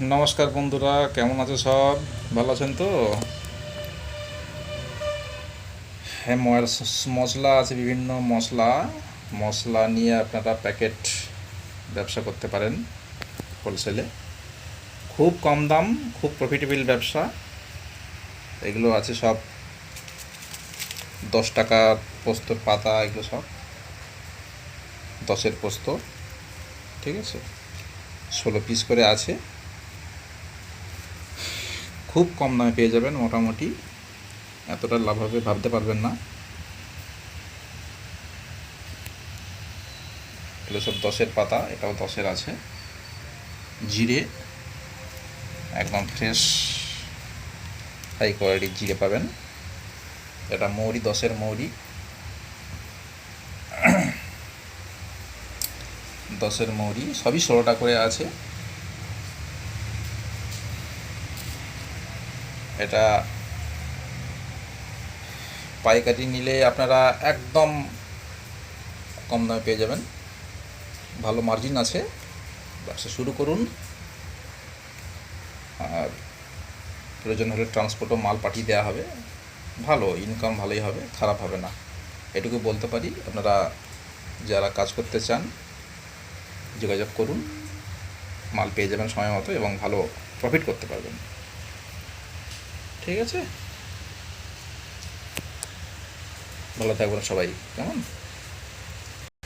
নমস্কার বন্ধুরা, কেমন আছে সব? ভালো আছেন তো? হ্যাঁ মশলা আছে, বিভিন্ন মশলা। মশলা নিয়ে আপনারা প্যাকেট ব্যবসা করতে পারেন হোলসেলে খুব কম দাম, খুব প্রফিটেবল ব্যবসা। এগুলো আছে সব। দশ টাকা পোস্তর পাতা, এগুলো সব। দশের পোস্ত, ঠিক আছে? ষোলো পিস করে আছে। খুব কম দামে পেয়ে যাবেন, মোটামুটি। এতটা লাভ হবে ভাবতে পারবেন না। এগুলো সব দশের পাতা, এটাও দশের আছে। জিরে, একদম ফ্রেশ হাই কোয়ালিটির জিরে পাবেন। এটা মৌরি, দশের মৌরি। দশের মৌরি, সবই ষোলোটা করে আছে। এটা পাইকারি নিলে আপনারা একদম কম দামে পেয়ে যাবেন। ভালো মার্জিন আছে। ব্যবসা শুরু করুন। আর প্রয়োজন হলে ট্রান্সপোর্টও মাল পাঠিয়ে দেওয়া হবে। ভালো ইনকাম ভালোই হবে, খারাপ হবে না। এটুকু বলতে পারি, আপনারা যারা কাজ করতে চান, যোগাযোগ করুন। মাল পেয়ে যাবেন সময় মতো এবং ভালো প্রফিট করতে পারবেন। ঠিক আছে? ভালো থাকবেন সবাই কেমন?